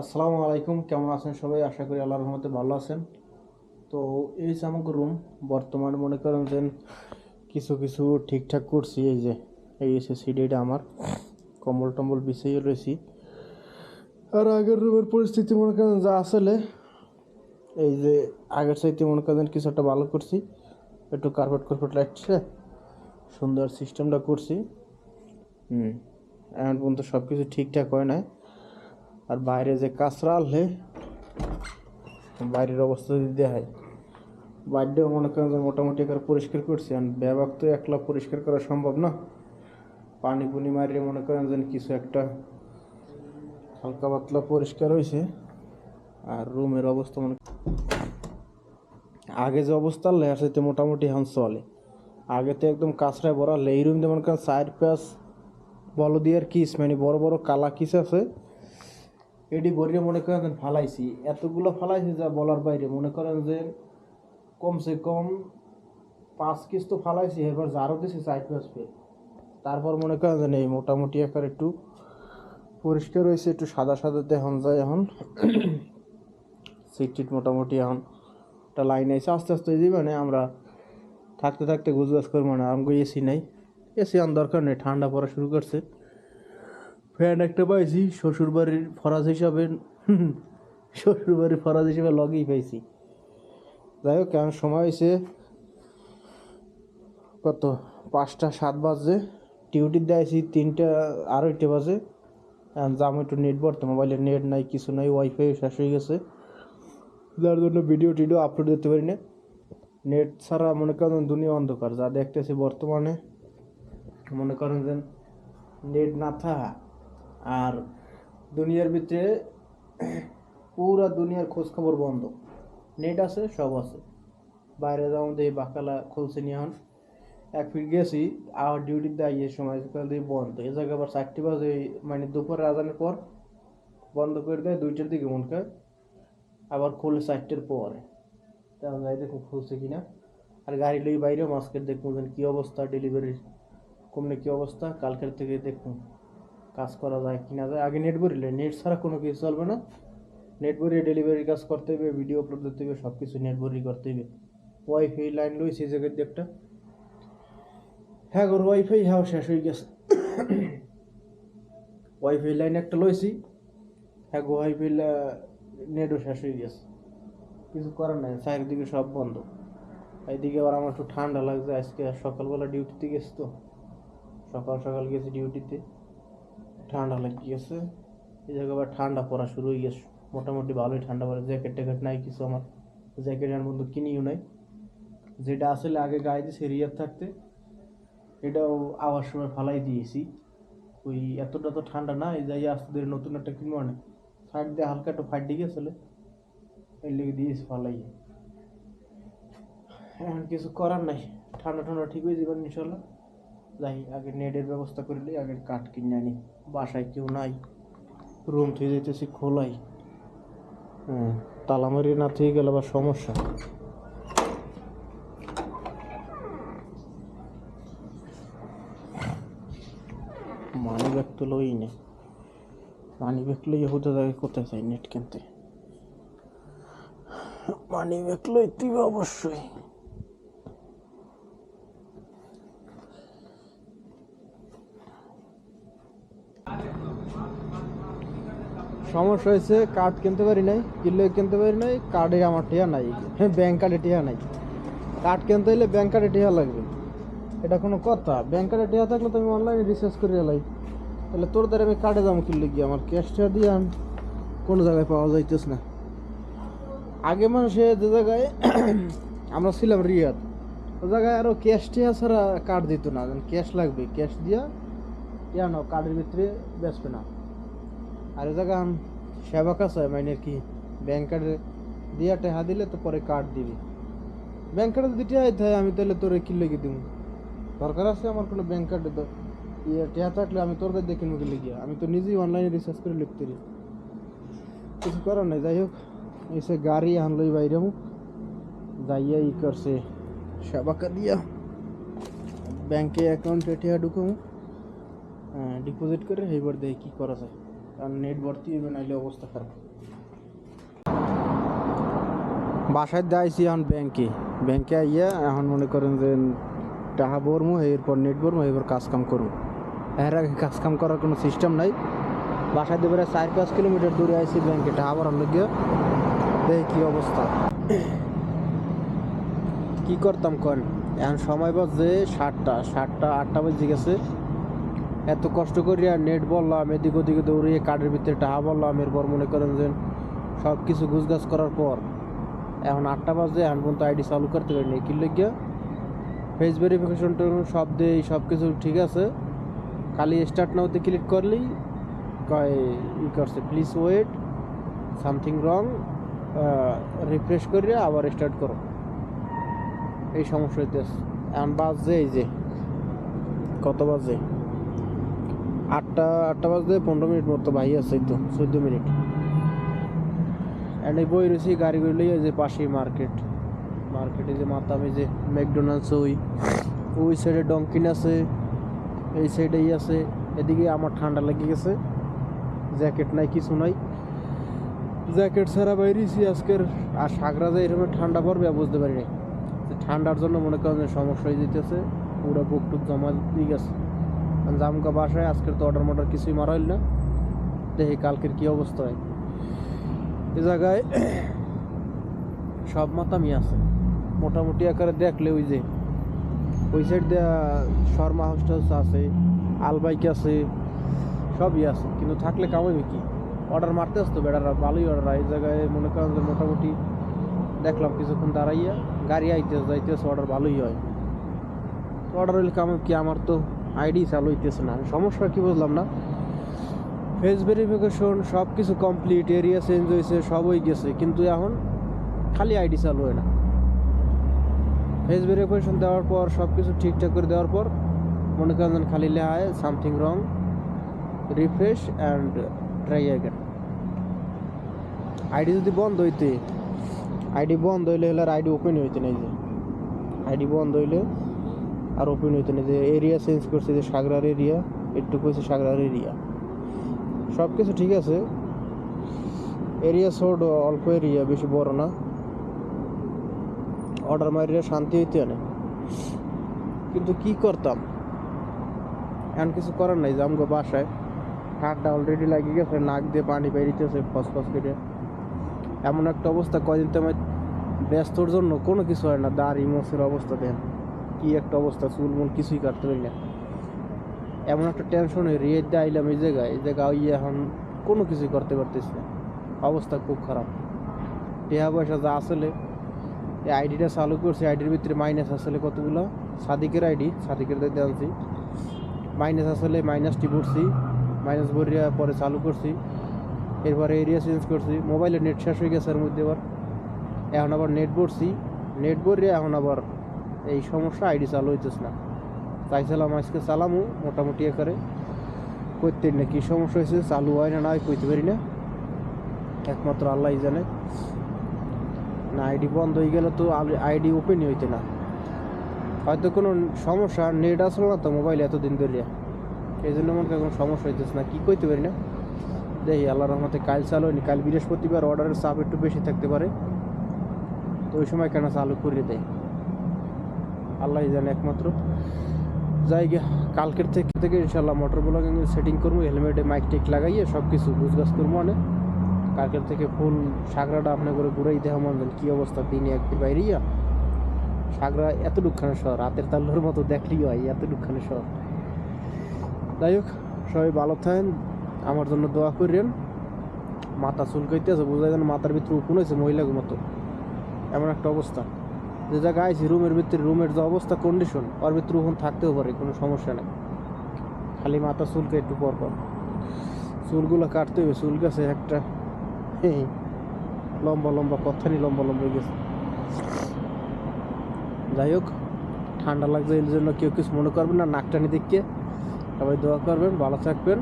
আসসালামু আলাইকুম, কেমন আছেন সবাই? আশা করি আল্লাহর রহমতে ভালো আছেন। তো এই যে আমাকে রুম বর্তমান মনে করেন যে কিছু কিছু ঠিকঠাক করছি, এই যে এই এসে সিডিটা আমার। কম্বল টম্বল বিছিয়ে রয়েছি। আর আগের রুমের পরিস্থিতি মনে করেন যা আসলে, এই যে আগের চাইতে মনে করেন কিছু একটা ভালো করছি। একটু কার্পেট কার্পেট লাগছে, সুন্দর সিস্টেমটা করছি। হুম, এখন পর্যন্ত সব কিছু ঠিকঠাক হয় না আর বাইরে যে কাঁচরা আনলে বাইরের অবস্থা যদি দেখায়, বাইরেও মনে করেন যে মোটামুটি একবার পরিষ্কার করছি। আর ব্যাপক তো একলা পরিষ্কার করা সম্ভব না। পানি পুনি মারিয়ে মনে করেন যে কিছু একটা হালকা পাতলা পরিষ্কার হয়েছে। আর রুমের অবস্থা মনে আগে যে অবস্থা আনলে আর সেটা মোটামুটি এখন চলে আগে তো একদম কাঁচরায় ভরা এই রুম মনে করেন সাইড প্যাস আর কিস মানে বড় বড় কালা কিস আছে। এডি বরিয়ে মনে করেন যে ফালাইছি। এতগুলো ফালাইছি যা বলার বাইরে। মনে করেন যে কমসে কম পাঁচ কিস তো ফালাইছি, এবার যারও দিছি প্যাস পেয়ে তারপর মনে করেন যে এই মোটামুটি একবার একটু পরিষ্কার হয়েছে, একটু সাদা সাদাতে এখন যায় এখন। সিট টিট মোটামুটি এখন একটা লাইন আছে আস্তে আস্তে দিবে না আমরা থাকতে থাকতে গুজগাছ করব না আমাকে এসি নাই। এসি আন দরকার নেই, ঠান্ডা পড়া শুরু করছে। ফ্যান একটা পাইছি, শ্বশুরবাড়ির ফরাজ হিসাবে শ্বশুরবাড়ির ফরাজ হিসাবে লগেই পাইছি। যাই হোক কেমন সময় হয়েছে কত? পাঁচটা সাত বাজে ডিউটি দিয়েছি তিনটা আড়াইটে বাজে। যাম একটু নেট ভরতে। মোবাইলে নেট নাই, কিছু নাই ওয়াইফাই শেষ হয়ে গেছে। যার জন্য ভিডিও টিডিও আপলোড দিতে পারি না। নেট ছাড়া মনে করেন দুনিয়া অন্ধকার। যা দেখতেছি বর্তমানে, মনে করেন যে নেট না থাকা। আর দুনিয়ার ভিতরে পুরা দুনিয়ার খোঁজ খবর বন্ধ। নেট আছে, সব আছে। বাইরে যাওয়া এই বাকালা খুলছে নিয়ে এখন। এক ফিট গেছি, আবার ডিউটি দেয় এই সময় দিয়ে বন্ধ। এই জায়গায় আবার চারটি বাজে মানে দুপুর রাজানের পর বন্ধ করে দেয়, দুইটার দিকে মনে করে আবার খোলে চারটের পরে। তেমন যাই দেখুন খুলছে কিনা আর গাড়ি লই বাইরে মাস্কের দেখুন কী অবস্থা ডেলিভারির কমলে কী অবস্থা, কালকের থেকে দেখুন। কাজ করা যায় কি না যায়। আগে নেট ভরিলে নেট ছাড়া কোনো কিছু চলবে না। নেট ভরিয়ে ডেলিভারি কাজ করতে হবে ভিডিও আপলোড করতে হবে সব কিছু নেট ভরি করতে হবে। ওয়াইফাই লাইন লইছি জায়গায় দিয়ে একটা। হ্যাঁ গো ওয়াইফাই হ্যাঁ শেষ হয়ে গেছে। ওয়াইফাই লাইন একটা লইছি। হ্যাঁ গো ওয়াইফাই নেটও শেষ হয়ে গেছে। কিছু করার নাই, চারিদিকে সব বন্ধ। এইদিকে আবার আমার একটু ঠান্ডা লাগছে, আজকে সকালবেলা ডিউটিতে গেছি তো। সকাল সকাল গেছি ডিউটিতে ঠান্ডা লেগে গেছে। এই জায়গায় আবার ঠান্ডা পড়া শুরু হয়ে গেছে। মোটামুটি ভালোই ঠান্ডা পড়ে। জ্যাকেট ট্যাকেট নাই কিছু আমার। জ্যাকেট এর মধ্যে কিনিও নাই। যেটা আসলে আগে গায়ে দিয়েছে রিয়ার থাকতে, এটাও আওয়ার সময় ফালাই দিয়েছি। ওই এতটা তো ঠান্ডা না, এই যাই আসতে ধরে নতুন একটা কিনবো না সাইড দিয়ে হালকা একটু ফাইট দিয়ে গেছিলে এই লেগে দিয়েছি ফালাই এখন কিছু করার নাই। ঠান্ডা ঠান্ডা ঠিক হয়ে যাবেন ইনশাল্লাহ। যাই, আগে নেটের ব্যবস্থা করলে আগে কাঠ কিনে আনি। বাসায় কেউ নাই রুম থেকে যেতেছি খোলাই। হ্যাঁ তালামারি না থেকে গেলে আবার সমস্যা। মানি ব্যাগ তো লই নেই মানি ব্যাগ লই হতে থাকে কোথায় চাই নেট কিনতে? মানি ব্যাগ লইতে অবশ্যই। সমস্যা হয়েছে কার্ড কিনতে পারি নাই, কিনলে কিনতে পারি নাই কার্ডে আমার টিয়া নাই হ্যাঁ ব্যাংক কার্ডে টিয়া নাই। কার্ড কিনতে হলে ব্যাংক কার্ডে টিয়া লাগবে। এটা কোনো কথা। ব্যাংক কার্ডে টিয়া থাকলে তো আমি অনলাইনে রিচার্জ করে এলাই তাহলে তোর দ্বারা আমি কার্ডে দাম কিনলে গিয়ে, আমার ক্যাশ টিয়া দিয়ে আন। কোনো জায়গায় পাওয়া যাইতেছ না। আগে মানুষে যে জায়গায় আমরা ছিলাম রিয়াদ ও জায়গায় আরও ক্যাশ টিয়া ছাড়া কার্ড দিত না। ক্যাশ লাগবে ক্যাশ দিয়া ইয়া নাও কার্ডের ভিতরে বেচবে না। আর জায়গা সেবা কাছে মানে কি? ব্যাংক কার্ডে দিয়া টেহা দিলে তো পরে কার্ড দিবি। ব্যাংক কার্ডে যদি টেহাই থাকে আমি তাহলে তোর কি লেগে দিব দরকার আছে আমার কোনো ব্যাংক কার্ডে ইয়ে টেহা থাকলে আমি তোর কাছে কিনবো কি লেগে আমি তো নিজেই অনলাইনে রিচার্জ করে লিখতে কিছু করার নাই, যাই হোক। এসে গাড়ি আনলোই বাইরে যাইয়া ই করছে সেবাকা দিয়া। ব্যাংকে অ্যাকাউন্টে টেহা ঢুকামু। ডিপোজিট করে এইবার দেখি কি করা যায়। নেট ভর্তি হবে নাইলে অবস্থা খারাপ। বাসায় যাইছি এখন ব্যাংকে। ব্যাংকে আইয়া এখন মনে করেন যে টাকা ভরমু, এরপর নেট ভরমু, এরপর কাজ কাম করব। এর আগে কাজ কাম করার কোনো সিস্টেম নাই। বাসায় দেবে চার পাঁচ কিলোমিটার দূরে আইছি ব্যাংকে, টাকা ভরার লগে দেখি কী অবস্থা। কি করতাম কন? এখন সময় বাজে সাতটা সাতটা, আটটা বাজে গেছে। এত কষ্ট করিয়া নেট বললাম, এদিক ওদিকে দৌড়িয়ে কার্ডের ভিতরে টাকা বললাম, এরপর মনে করেন যে সব কিছু গুছগাছ করার পর এখন আটটা বাজে, এখন পর্যন্ত আইডি চালু করতে পারিনি। কি গিয়া ফেস ভেরিফিকেশন সব দিয়ে সব কিছু ঠিক আছে। খালি স্টার্ট নাওতে ক্লিক করলেই কয়, ই করছে please wait something wrong refresh করিয়া আবার স্টার্ট করো। এই সমস্যা হইতেছে। এখন বাজে এই যে, কত বাজে? আটটা আটটা বাজতে পনেরো মিনিট মতো ভাই আছে তো, চোদ্দ মিনিট। এই বই রয়েছি, গাড়ি গুলো এই যে পাশেই মার্কেট। মার্কেটে যে মাতামে যে ম্যাকডোনাল্ডস ওই ওই সাইডে ডঙ্কিন আছে, এই সাইডেই আছে। এদিকে আমার ঠান্ডা লেগে গেছে, জ্যাকেট নাই, কিছু নাই। জ্যাকেট ছাড়া বাইরেছি আজকের, আর সাগরা যে এরকম ঠান্ডা পড়বে বুঝতে পারি নাই ঠান্ডার জন্য মনে করেন সমস্যা হয়ে যেতেছে পুরো বুক টুক জমা দিয়ে গেছে। জামকা বাসায় আজকের তো অর্ডার মর্ডার কিছুই মারা হইল না। দেখি কালকের কি অবস্থা হয়। এ জায়গায় সব মাতামি আছে। মোটামুটি আকারে দেখলে ওই যে, ওই সাইড দেয়া শর্মা হাউস টাউস আছে, আলবাইক আছে, সবই আছে। কিন্তু থাকলে কামাইবে কি? অর্ডার মারতে আসতো বেড়ারা, ভালোই অর্ডার এই জায়গায় মনে করেন যে মোটামুটি দেখলাম কিছুক্ষণ দাঁড়াইয়া গাড়ি আইতেছে, যাইতেছে অর্ডার ভালোই হয়। অর্ডার হইলে কামাই কি? আমার তো আইডি চালু হইতেছে না। সমস্যা কি বুঝলাম না? ফেস ভেরিফিকেশন সব কিছু কমপ্লিট এরিয়া চেঞ্জ হয়েছে সব হয়ে গেছে। কিন্তু এখন খালি আইডি চালু হয় না। ফেস ভেরিফিকেশন দেওয়ার পর সব কিছু ঠিকঠাক করে দেওয়ার পর, মনে করেন খালি লেখা হয় something wrong refresh and try again ID যদি বন্ধ হইতে, আইডি বন্ধ হইলে হলে আর আইডি ওপেন হইতে নাই যে। আইডি বন্ধ হইলে আর ওপেন হইতে না। যে এরিয়া চেঞ্জ করছে, যে সাগরার এরিয়া একটু কইছে সাগরার এরিয়া সব কিছু ঠিক আছে। এরিয়া ছোট অল্প এরিয়া বেশি বড় না। অর্ডার মারিয়া শান্তি হইতে না। কিন্তু কি করতাম? এখন কিছু করার নাই যে আমগো বাসায়। ঠান্ডা অলরেডি লাগিয়ে গেছে, নাক দিয়ে পানি বেরিতেছে ফসফস করে। এমন একটা অবস্থা, কয়দিন তো আমার ব্যস্তর জন্য কোনো কিছু হয় না, দাড়ি মোছের অবস্থা দেন। কি একটা অবস্থা, চুল মুল কিছুই কাটতে পারি না। এমন একটা টেনশনে রিয়ে দিয়ে আইলাম এই জায়গায় এই জায়গায় ইয়ে এখন কোনো কিছুই করতে পারতেছি না। অবস্থা খুব খারাপ। টেহা পয়সা যা আসলে, এই আইডিটা চালু করছি, আইডির ভিতরে মাইনাস আসলে কতগুলো? সাদিকের আইডি, সাদিকের দিতে আনছি। মাইনাস আসলে মাইনাসটি ভরছি মাইনাস ভরিয়া পরে চালু করছি। এরপরে এরিয়া চেঞ্জ করছি। মোবাইলের নেট শেষ হয়ে গেছে এর মধ্যে আবার। এখন আবার নেট ভরছি। নেট ভরিয়া এখন আবার এই সমস্যা, আইডি চালু হইতেছে না। চাইছিলাম আজকে চালামু, মোটামুটি করে। করতে না কী সমস্যা হয়েছে চালু হয় না না কইতে পারি না। একমাত্র আল্লাহ জানে। না, আইডি বন্ধ হয়ে গেলে তো আইডি ওপেনই হইতে না। হয়তো কোনো সমস্যা, নেট আসলো না তো মোবাইল এতদিন ধরে এই জন্য মনে কোনো সমস্যা হইতেছে না। কী কইতে পারি না। দেখি আল্লাহ রহমতে কাল চালু হয়নি। কাল বৃহস্পতিবার অর্ডারের চাপ একটু বেশি থাকতে পারে। তো ওই সময় কেন চালু করে দেয়? আল্লাহ জানে একমাত্র। যাই গিয়া, কালকের থেকে থেকে ইনশাল্লাহ মোটর ব্লগিং সেটিং করব হেলমেটে মাইক টেক লাগাইয়ে সব কিছু গুজগাছ করব মানে কালকের থেকে ফুল সাগরাটা আপনার করে ঘুরাই দেওয়া মন কী অবস্থা, দিনে একদিন বাইরেইয়া সাগরা এত দুঃখানে শহর, রাতের তাল্লোর মতো দেখলেই হয় এত দুঃখানে শহর। যাই হোক, সবাই ভালো থাকেন, আমার জন্য দোয়া করেন মাথা চুলকাইতে আছে বোঝা যায় মাথার ভিতরে উকুন হয়েছে মহিলার মতো। এমন একটা অবস্থা। যে জায়গায় আইছি, রুমের ভিতরে, রুমের যে অবস্থা কন্ডিশন ওর ভিতরে ওখানে থাকতেও পারে, কোনো সমস্যা নেই। খালি মাথা চুলকে একটু পর পর। চুলগুলো কাটতে হবে, চুল গেছে একটা। লম্বা লম্বা কথানি লম্বা লম্বা গেছে। যাই হোক, ঠান্ডা লাগছে এর জন্য কেউ কিছু মনে করবেন না নাকটানি দিকে। সবাই দোয়া করবেন, ভালো থাকবেন।